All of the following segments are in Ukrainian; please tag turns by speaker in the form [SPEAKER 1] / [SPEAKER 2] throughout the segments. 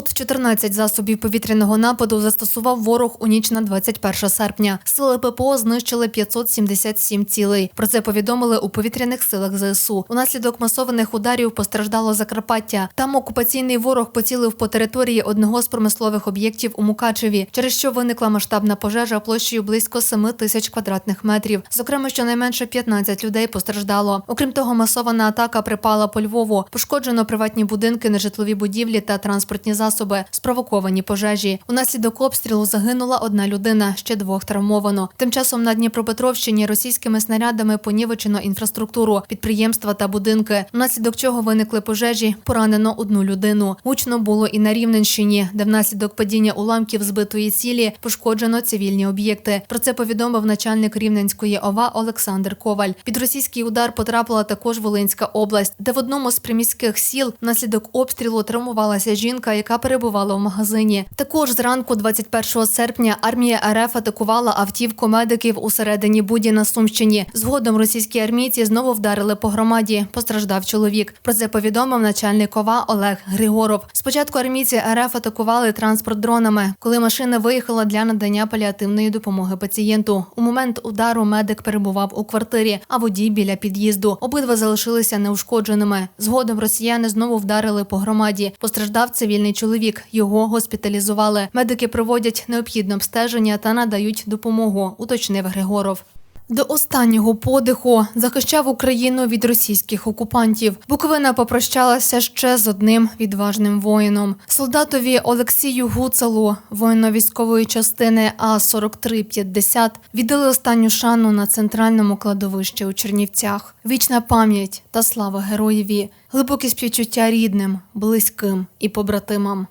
[SPEAKER 1] 614 засобів повітряного нападу застосував ворог у ніч на 21 серпня. Сили ППО знищили 577 цілей. Про це повідомили у повітряних силах ЗСУ. Унаслідок масованих ударів постраждало Закарпаття. Там окупаційний ворог поцілив по території одного з промислових об'єктів у Мукачеві, через що виникла масштабна пожежа площею близько 7 тисяч квадратних метрів. Зокрема, щонайменше 15 людей постраждало. Окрім того, масована атака припала по Львову. Пошкоджено приватні будинки, нежитлові будівлі та транспортні засоби, спровоковані пожежі. Унаслідок обстрілу загинула одна людина, ще двох травмовано. Тим часом на Дніпропетровщині російськими снарядами понівечено інфраструктуру, підприємства та будинки. Внаслідок чого виникли пожежі, поранено одну людину. Гучно було і на Рівненщині, де внаслідок падіння уламків збитої цілі пошкоджено цивільні об'єкти. Про це повідомив начальник Рівненської ОВА Олександр Коваль. Під російський удар потрапила також Волинська область, де в одному з приміських сіл внаслідок обстрілу травмувалася жінка, яка перебувала в магазині. Також зранку, 21 серпня, армія РФ атакувала автівку медиків у середині Буді на Сумщині. Згодом російські армійці знову вдарили по громаді. Постраждав чоловік. Про це повідомив начальник ОВА Олег Григоров. Спочатку армійці РФ атакували транспорт дронами, коли машина виїхала для надання паліативної допомоги пацієнту. У момент удару медик перебував у квартирі, а водій біля під'їзду. Обидва залишилися неушкодженими. Згодом росіяни знову вдарили по громаді. Постраждав цивільний чоловік. Його госпіталізували. Медики проводять необхідне обстеження та надають допомогу, уточнив Григоров. До останнього подиху захищав Україну від російських окупантів. Буковина попрощалася ще з одним відважним воїном. Солдатові Олексію Гуцалу, воїну військової частини А 4350 віддали останню шану на центральному кладовищі у Чернівцях. Вічна пам'ять та слава героєві, глибокі співчуття рідним, близьким і побратимам.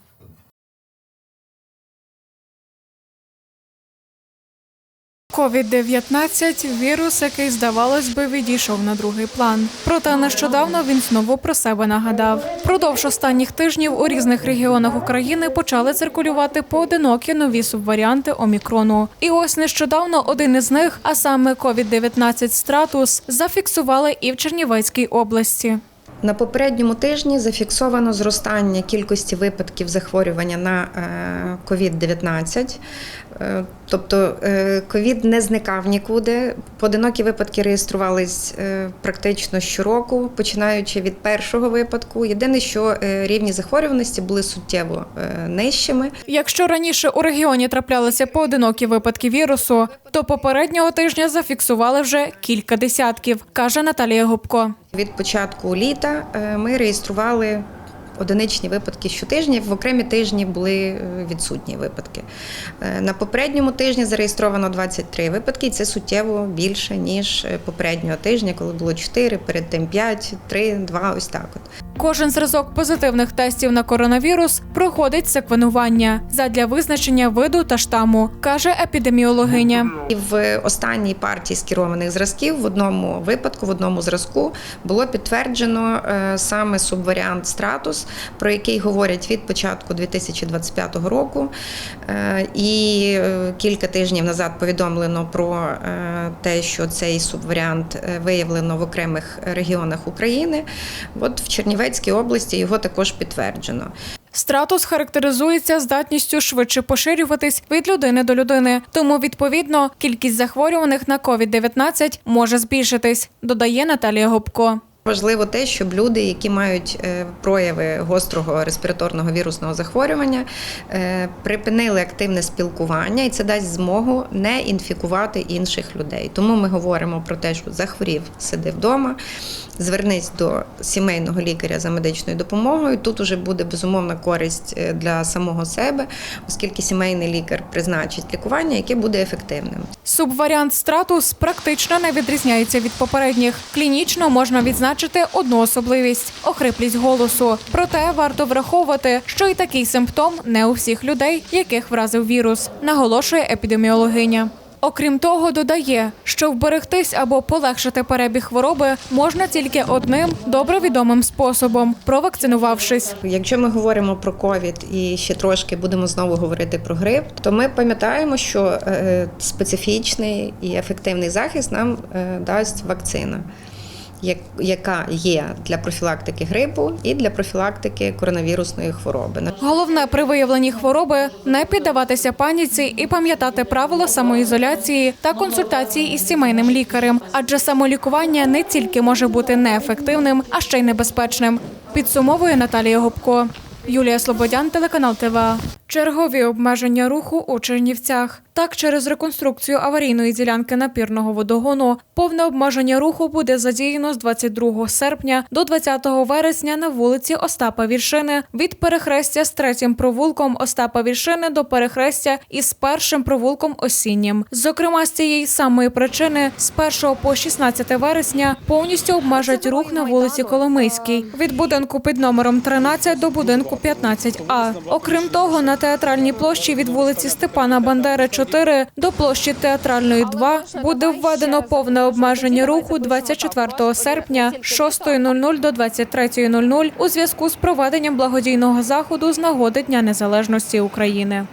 [SPEAKER 2] COVID-19 – вірус, який, здавалось би, відійшов на другий план. Проте нещодавно він знову про себе нагадав. Продовж останніх тижнів у різних регіонах України почали циркулювати поодинокі нові субваріанти омікрону. І ось нещодавно один із них, а саме COVID-19 стратус, зафіксували і в Чернівецькій області.
[SPEAKER 3] На попередньому тижні зафіксовано зростання кількості випадків захворювання на е, COVID-19. Е, Тобто е, ковід не зникав нікуди. Поодинокі випадки реєструвались е, практично щороку, починаючи від першого випадку. Єдине, що рівні захворюваності були суттєво нижчими.
[SPEAKER 2] Якщо раніше у регіоні траплялися поодинокі випадки вірусу, то попереднього тижня зафіксували вже кілька десятків, каже Наталія Губко.
[SPEAKER 3] Від початку літа ми реєстрували одиничні випадки щотижня. В окремі тижні були е, відсутні випадки. Е, На попередньому тижні зареєстровано 23 випадки, і це суттєво більше ніж е, попереднього тижня, коли було 4, перед тим 5, 3, 2, ось так. От.
[SPEAKER 2] Кожен зразок позитивних тестів на коронавірус проходить секвенування задля визначення виду та штаму, каже епідеміологиня.
[SPEAKER 3] І в останній партії скерованих зразків в одному випадку, в одному зразку було підтверджено саме субваріант стратус, про який говорять від початку 2025 року. Е, І е, кілька тижнів назад повідомлено про е, те, що цей субваріант виявлено в окремих регіонах України. От в Чернівецькій області його також підтверджено.
[SPEAKER 2] Стратус характеризується здатністю швидше поширюватись від людини до людини. Тому, відповідно, кількість захворюваних на COVID-19 може збільшитись, додає Наталія Губко.
[SPEAKER 3] Важливо те, щоб люди, які мають е, прояви гострого респіраторного вірусного захворювання, е, припинили активне спілкування, і це дасть змогу не інфікувати інших людей. Тому ми говоримо про те, що захворів, сиди вдома, звернись до сімейного лікаря за медичною допомогою. Тут уже буде безумовна користь е, для самого себе, оскільки сімейний лікар призначить лікування, яке буде ефективним.
[SPEAKER 2] Субваріант стратус практично не відрізняється від попередніх. Клінічно можна відзначити одну особливість охриплість голосу. Проте варто враховувати, що і такий симптом не у всіх людей, яких вразив вірус, наголошує епідеміологиня. Окрім того, додає, що вберегтись або полегшити перебіг хвороби можна тільки одним добре відомим способом провакцинувавшись.
[SPEAKER 3] Якщо ми говоримо про ковід і ще трошки будемо знову говорити про грип, то ми пам'ятаємо, що е, специфічний і ефективний захист нам е, дасть вакцина. Як- яка є для профілактики грипу і для профілактики коронавірусної хвороби.
[SPEAKER 2] Головне при виявленні хвороби не піддаватися паніці і пам'ятати правила самоізоляції та консультації із сімейним лікарем, адже самолікування не тільки може бути неефективним, а ще й небезпечним. Підсумовує Наталія Губко. Юлія Слободян, телеканал ТВА. Чергові обмеження руху у Чернівцях. Так, через реконструкцію аварійної ділянки напірного водогону повне обмеження руху буде задіяно з 22 серпня до 20 вересня на вулиці Остапа Віршини від перехрестя з третім провулком Остапа Віршини до перехрестя із першим провулком осіннім. Зокрема, з цієї самої причини з 1 по 16 вересня повністю обмежать рух на вулиці Коломийській від будинку під номером 13 до будинку 15А. Окрім того, на театральній площі від вулиці Степана Бандери 4 до площі театральної 2 буде введено повне обмеження руху 24 серпня з 6.00 до 23.00 у зв'язку з проведенням благодійного заходу з нагоди Дня Незалежності України.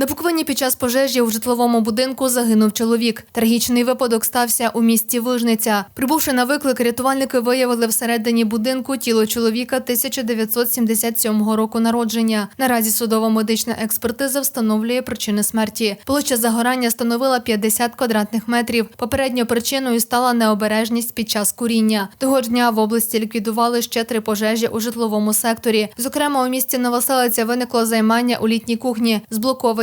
[SPEAKER 1] На Буковині під час пожежі у житловому будинку загинув чоловік. Трагічний випадок стався у місті Вижниця. Прибувши на виклик, рятувальники виявили всередині будинку тіло чоловіка 1977 року народження. Наразі судова медична експертиза встановлює причини смерті. Площа загорання становила 50 квадратних метрів. Попередньою причиною стала необережність під час куріння. Того ж дня в області ліквідували ще три пожежі у житловому секторі. Зокрема, у місті Новоселиця виникло займання у літній кухні,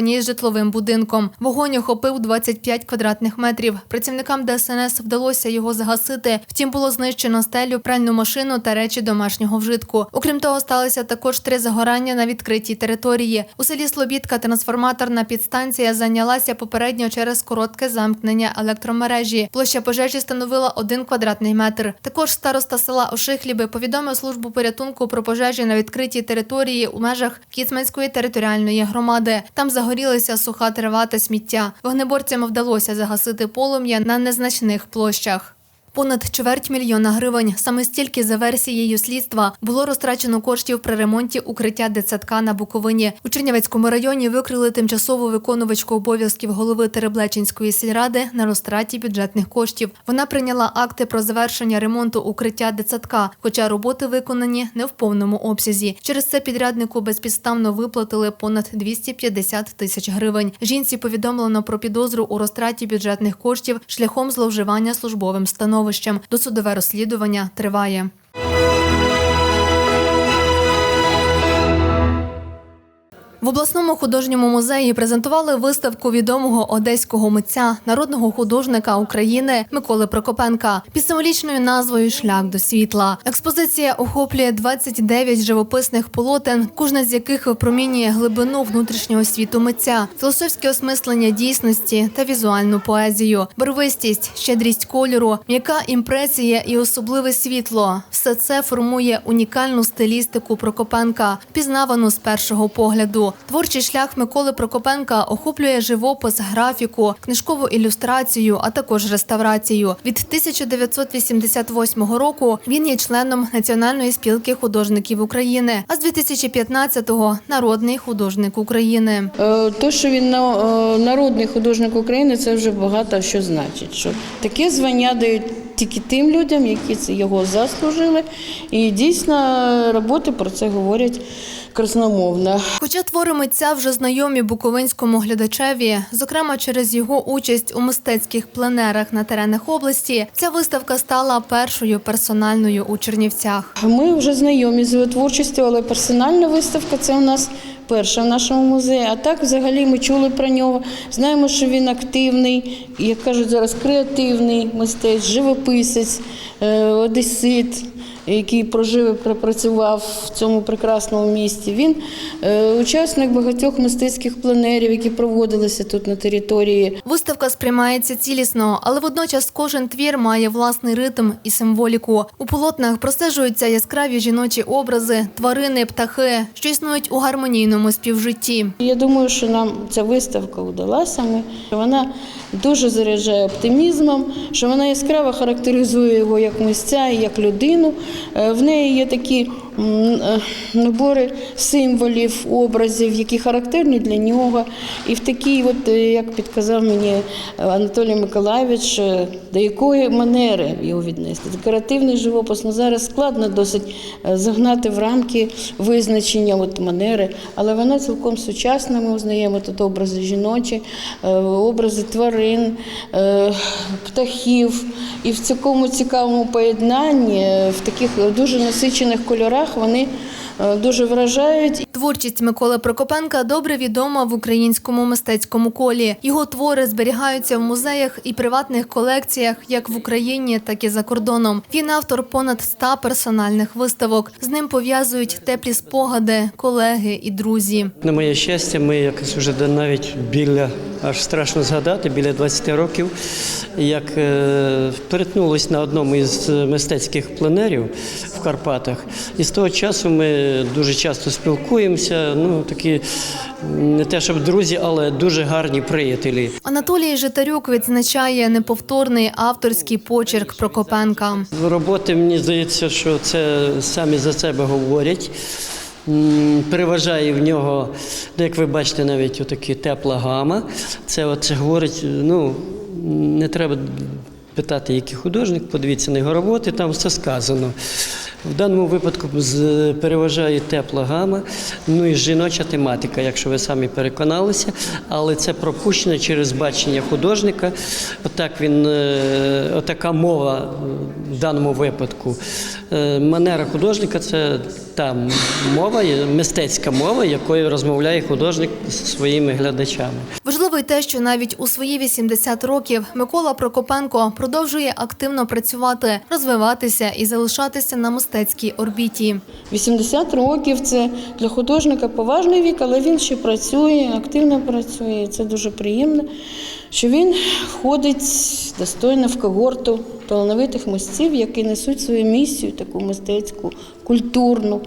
[SPEAKER 1] зблокованій з житловим будинком. Вогонь охопив 25 квадратних метрів. Працівникам ДСНС вдалося його загасити. Втім, було знищено стелю, пральну машину та речі домашнього вжитку. Окрім того, сталося також три загорання на відкритій території. У селі Слобідка трансформаторна підстанція зайнялася попередньо через коротке замкнення електромережі. Площа пожежі становила один квадратний метр. Також староста села Ошихліби повідомив службу порятунку про пожежі на відкритій території у межах Кіцманської територіальної громади. Там загорілися суха трава та сміття. Вогнеборцям вдалося загасити полум'я на незначних площах. Понад чверть мільйона гривень. Саме стільки за версією слідства було розтрачено коштів при ремонті укриття дитсадка на Буковині. У Чернівецькому районі викрили тимчасову виконувачку обов'язків голови Тереблечинської сільради на розтраті бюджетних коштів. Вона прийняла акти про завершення ремонту укриття дитсадка, хоча роботи виконані не в повному обсязі. Через це підряднику безпідставно виплатили понад 250 тисяч гривень. Жінці повідомлено про підозру у розтраті бюджетних коштів шляхом зловживання службовим становищем. Досудове розслідування триває. В обласному художньому музеї презентували виставку відомого одеського митця, народного художника України Миколи Прокопенка під символічною назвою Шлях до світла. Експозиція охоплює 29 живописних полотен, кожне з яких випромінює глибину внутрішнього світу митця, філософське осмислення дійсності та візуальну поезію, барвистість, щедрість кольору, м'яка імпресія і особливе світло. Все це формує унікальну стилістику Прокопенка, пізнавану з першого погляду. Творчий шлях Миколи Прокопенка охоплює живопис, графіку, книжкову ілюстрацію, а також реставрацію. Від 1988 року він є членом Національної спілки художників України, а з 2015-го – народний художник України.
[SPEAKER 4] Е, То, що він е, народний художник України, це вже багато що значить. Що таке звання дають тільки тим людям, які його заслужили. І дійсно роботи про це говорять красномовно.
[SPEAKER 1] Хоча твори митця вже знайомі буковинському глядачеві, зокрема через його участь у мистецьких пленерах на теренах області, ця виставка стала першою персональною у Чернівцях.
[SPEAKER 4] Ми вже знайомі з його творчістю, але персональна виставка це у нас перша в нашому музеї. А так, взагалі, ми чули про нього. Знаємо, що він активний, як кажуть зараз, креативний мистець, живописець, е, одесит. Який прожив і пропрацював в цьому прекрасному місті. Він е, учасник багатьох мистецьких пленерів, які проводилися тут на території
[SPEAKER 1] Виставка сприймається цілісно, але водночас кожен твір має власний ритм і символіку. У полотнах простежуються яскраві жіночі образи, тварини, птахи, що існують у гармонійному співжитті.
[SPEAKER 4] Я думаю, що нам ця виставка вдалася. Ми вона дуже заряджає оптимізмом, що вона яскраво характеризує його як митця і як людину. Е, В неї є такі е, набори символів, образів, які характерні для нього. І в такій, от, е, як підказав мені Анатолій Миколаївич, до якої манери його віднести. Декоративний живопис ну, зараз складно досить загнати в рамки визначення от, манери, але вона цілком сучасна. Ми узнаємо тут образи жіночі, образи тварин, птахів. І в цьому цікавому поєднанні, в таких дуже насичених кольорах, вони е, дуже вражають
[SPEAKER 1] Творчість Миколи Прокопенка добре відома в українському мистецькому колі. Його твори зберігаються в музеях і приватних колекціях як в Україні, так і за кордоном. Він автор понад ста персональних виставок. З ним пов'язують теплі спогади, колеги і друзі.
[SPEAKER 5] На моє щастя, ми якось вже де- навіть біля, аж страшно згадати, біля 20 років, як е, перетнулись на одному із мистецьких пленерів в Карпатах. І з того часу ми дуже часто спілкуємося. Ну, такі не те, щоб друзі, але дуже гарні приятелі.
[SPEAKER 1] Анатолій Житарюк відзначає неповторний авторський почерк Прокопенка.
[SPEAKER 5] Роботи, мені здається, що це самі за себе говорять. Переважає в нього, ну, як ви бачите, навіть отакі тепла гама. Це от це говорить, ну не треба питати, який художник, подивіться на його роботи, там все сказано. В даному випадку переважає тепла гама, ну і жіноча тематика, якщо ви самі переконалися, але це пропущено через бачення художника. Отак він, е, отака мова в даному випадку. Е, Манера художника це та мова, мистецька мова, якою розмовляє художник зі своїми глядачами.
[SPEAKER 1] Важливо й те, що навіть у свої 80 років Микола Прокопенко продовжує активно працювати, розвиватися і залишатися на мистецькій орбіті.
[SPEAKER 4] 80 років це для художника поважний вік, але він ще працює, активно працює. Це дуже приємно, що він входить достойно в когорту талановитих митців, які несуть свою місію, таку мистецьку, культурну.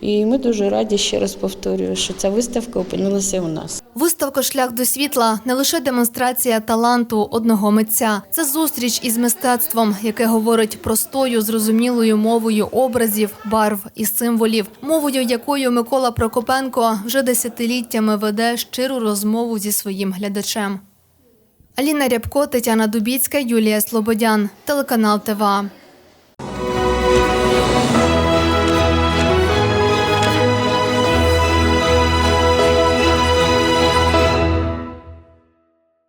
[SPEAKER 4] І ми дуже раді, ще раз повторюю, що ця виставка опинилася у нас.
[SPEAKER 1] Виставка Шлях до світла не лише демонстрація таланту одного митця, це зустріч із мистецтвом, яке говорить простою, зрозумілою мовою образів, барв і символів, мовою, якою Микола Прокопенко вже десятиліттями веде щиру розмову зі своїм глядачем. Аліна Рябко, Тетяна Дубіцька, Юлія Слободян, телеканал ТВА.